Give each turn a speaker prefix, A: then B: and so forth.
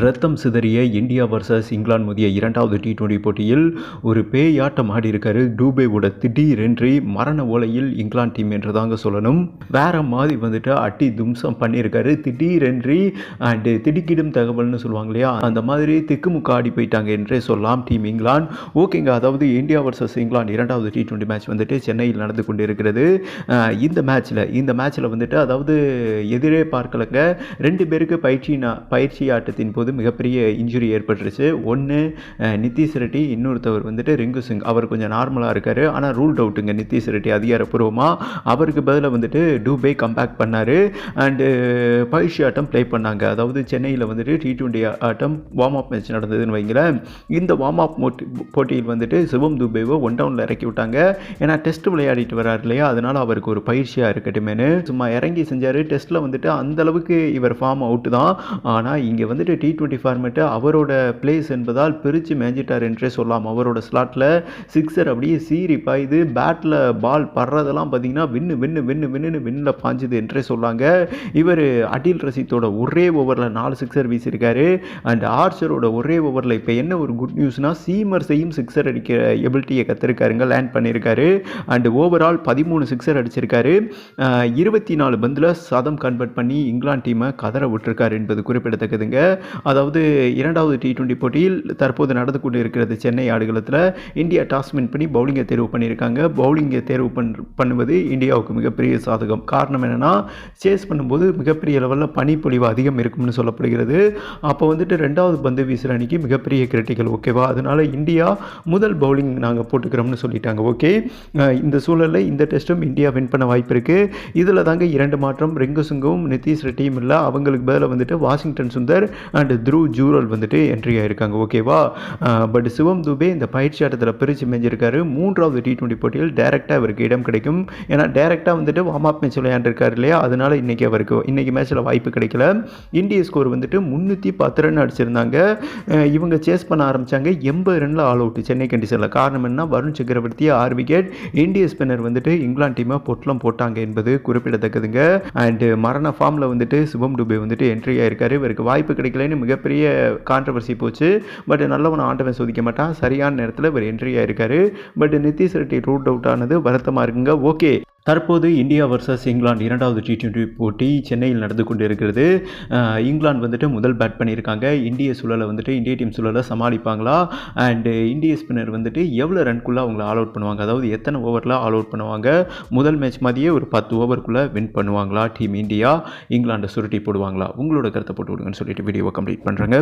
A: ரத்தம் சிதறிய India versus England மோதிய இரண்டாவது டி டுவெண்டி போட்டியில் ஒரு பேயாட்டம் ஆடியிருக்காரு. டூபேவோட திடீரென்று மரண ஓலையில் இங்கிலாந்து டீம் என்று தாங்க சொல்லணும். வேற மாதிரி வந்துட்டு அட்டி தும்சம் பண்ணியிருக்காரு. திடீரென்று அண்டு திடுக்கிடும் தகவல்னு சொல்லுவாங்க இல்லையா? அந்த மாதிரி திக்குமுக்க ஆடி போயிட்டாங்க என்றே சொல்லலாம் டீம் இங்கிலாந்து. ஓகேங்க அதாவது இந்தியா வர்சஸ் இங்கிலாந்து இரண்டாவது டி டுவெண்டி மேட்ச் வந்துட்டு சென்னையில் நடந்து கொண்டு இருக்கிறது இந்த மேட்ச்சில் இந்த மேட்ச்சில் வந்துட்டு அதாவது எதிரே பார்க்கலங்க. ரெண்டு பேருக்கு பயிற்சி பயிற்சி ஆட்டத்தின் போது மிகப்பெரிய இன்ஜுரி ஏற்பட்டுருச்சு. ஒன்று நிதிஷ் ரெட்டி இன்னொருத்தவர் வந்துட்டு ரிங்கு சிங். அவர் கொஞ்சம் நார்மலாக இருக்கார். ஆனால் ரூல் அவுட்டுங்க நிதிஷ் ரெட்டி அதிகாரப்பூர்வமாக அவருக்கு பதிலாக வந்துட்டு டூபே கம்பேக் பண்ணார். அண்டு பயிற்சி ஆட்டம் ப்ளே பண்ணாங்க. அதாவது சென்னையில் வந்துட்டு டி டுவெண்ட்டி ஆட்டம் வார்ம் அப் மேட்ச் நடந்ததுன்னு வைங்களேன். இந்த வார்ம் அப் போட்டியில் வந்துட்டு சிவம் துபேவை ஒன் டவுனில் இறக்கி விட்டாங்க. ஏன்னா டெஸ்ட் விளையாடிட்டு வரார் இல்லையா? அதனால் அவருக்கு ஒரு பயிற்சியாக இருக்கட்டுமேனு சும்மா இறங்கி செஞ்சார். டெஸ்ட்டில் வந்துட்டு அந்தளவுக்கு இவர் ஃபார்ம் அவுட்டு தான். ஆனால் இங்கே வந்துட்டு டி டுவெண்ட்டி ஃபார்மேட்டு அவரோட பிளேஸ் என்பதால் பிரித்து மேஞ்சிட்டார் என்றே சொல்லலாம். அவரோட ஸ்லாட்டில் சிக்ஸர் அப்படியே சீரி பாயுது பேட்டில் பால் படுறதெல்லாம் பார்த்தீங்கன்னா வின்னு வின்னு வின்னு வின்னு வின்னில் பாஞ்சுது என்றே சொல்லாங்க. இவர் அடில் ரசித்தோட ஒரே ஓவரில் நாலு சிக்ஸர் வீசியிருக்காரு. அண்ட் ஆர்ச்சரோட ஒரே ஓவரில் இப்போ என்ன ஒரு குட் நியூஸ்னால் சீமர்ஸையும் சிக்ஸர் அடிக்கிற எபிலிட்டியை கற்றுருக்காருங்க லேண்ட் பண்ணியிருக்காரு. அண்ட் ஓவரால் பதிமூணு சிக்ஸர் அடிச்சிருக்காரு. இருபத்தி நாலு பந்தில் சதம் கன்வெர்ட் பண்ணி இங்கிலாந்து டீமை கதற விட்டுருக்காரு என்பது குறிப்பிடத்தக்கதுங்க. அதாவது இரண்டாவது டி டுவெண்ட்டி போட்டியில் தற்போது நடந்து கொண்டு இருக்கிறது சென்னை ஆடுகளத்தில். இந்தியா டாஸ் வின் பண்ணி பவுலிங்கை தேர்வு பண்ணியிருக்காங்க. பவுலிங்கை தேர்வு பண் பண்ணுவது இந்தியாவுக்கு மிகப்பெரிய சாதகம். காரணம் என்னென்னா சேஸ் பண்ணும்போது மிகப்பெரிய லெவலில் பனிப்பொழிவு அதிகம் இருக்கும்னு சொல்லப்படுகிறது. அப்போ வந்துட்டு ரெண்டாவது பந்து வீசுகிற அணிக்கு மிகப்பெரிய கிரிட்டிக்கல் ஓகேவா அதனால் இந்தியா முதல் பவுலிங் நாங்கள் போட்டுக்கிறோம்னு சொல்லிட்டாங்க ஓகே இந்த சூழலில் இந்த டெஸ்ட்டும் இந்தியா வின் பண்ண வாய்ப்பு இருக்குது இதில் தாங்க இரண்டு மாற்றம். ரெங்கு சுங்கவும் நிதிஷ் ரெட்டியும் இல்லை. அவங்களுக்கு பதிலாக வந்துட்டு வாஷிங்டன் சுந்தர் அண்ட் த்ரூ ஜூரல் வந்துட்டு என்ட்ரி ஆகியிருக்காங்க ஓகேவா பட் சிவம் துபே இந்த பயிற்சி ஆட்டத்தில் பிரித்து மேஞ்சிருக்காரு. மூன்றாவது டி டுவெண்ட்டி போட்டியில் டேரெக்டாக அவருக்கு இடம் கிடைக்கும். ஏன்னா டேரெக்டாக வந்துட்டு வார்ம் அப் மேட்ச் விளையாண்டுருக்காரு இல்லையா? அதனால் இன்னைக்கு அவருக்கு இன்றைக்கி மேட்ச்சில் வாய்ப்பு கிடைக்கல. இந்திய ஸ்கோர் வந்துட்டு முந்நூற்றி பத்து ரன் அடிச்சிருந்தாங்க. இவங்க சேஸ் பண்ண ஆரம்பிச்சாங்க. எண்பது ரனில் ஆல் அவுட் சென்னை கண்டிஷனில் காரணம் என்ன? வருண் சக்கரவர்த்தி ஆறு விக்கெட் இந்திய ஸ்பின்னர் வந்துட்டு இங்கிலாந்து டீமை பொட்டலம் போட்டாங்க என்பது குறிப்பிடத்தக்கதுங்க. அண்டு மரண ஃபார்மில் வந்துட்டு சிவம் டுபே வந்துட்டு என்ட்ரி ஆயிருக்காரு. இவருக்கு வாய்ப்பு கிடைக்கலன்னு மிகப்பெரிய கான்ட்ரவர்சி போச்சு. பட் நல்லவனை ஆண்டவன் சோதிக்க மாட்டான். சரியான நேரத்தில் இவர் என்ட்ரி ஆயிருக்காரு. But Nitish Reddy Root out ஆனது வருத்தமாக இருக்குங்க. ஓகே தற்போது இந்தியா வர்சஸ் இங்கிலாந்து இரண்டாவது டி டுவெண்ட்டி போட்டி சென்னையில் நடந்து கொண்டு இருக்கிறது இங்கிலாந்து வந்துட்டு முதல் பேட் பண்ணியிருக்காங்க. இந்திய சூழலை வந்துட்டு இந்திய டீம் சூழலை சமாளிப்பாங்களா? அண்டு இந்திய ஸ்பின்னர் வந்துட்டு எவ்வளோ ரன்குள்ளே அவங்கள ஆல் அவுட் பண்ணுவாங்க? அதாவது எத்தனை ஓவரில் ஆல் அவுட் பண்ணுவாங்க? முதல் மேட்ச் மாதிரியே ஒரு பத்து ஓவருக்குள்ளே வின் பண்ணுவாங்களா டீம் இந்தியா? இங்கிலாண்டை சுருட்டி போடுவாங்களா? உங்களோட கருத்தை போட்டு விடுங்கன்னு சொல்லிட்டு வீடியோவை கம்ப்ளீட் பண்ணுறாங்க